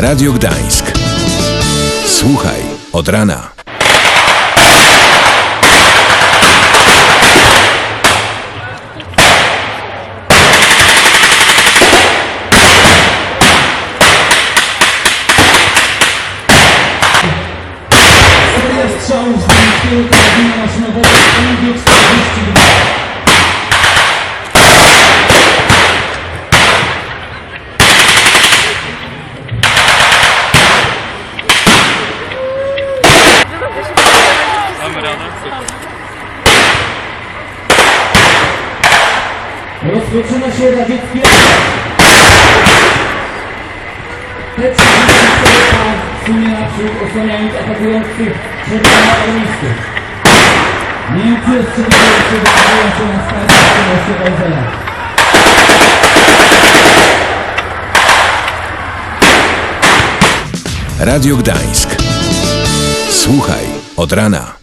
Radio Gdańsk. Słuchaj od rana. Strzałów z Rozpoczyna się radzieckie... Te sumie naprzód osłaniając atakujących czerwonoarmistów. Niemcy ostrzeliwujący decydują się na start w Weizera. Radio Gdańsk. Słuchaj od rana.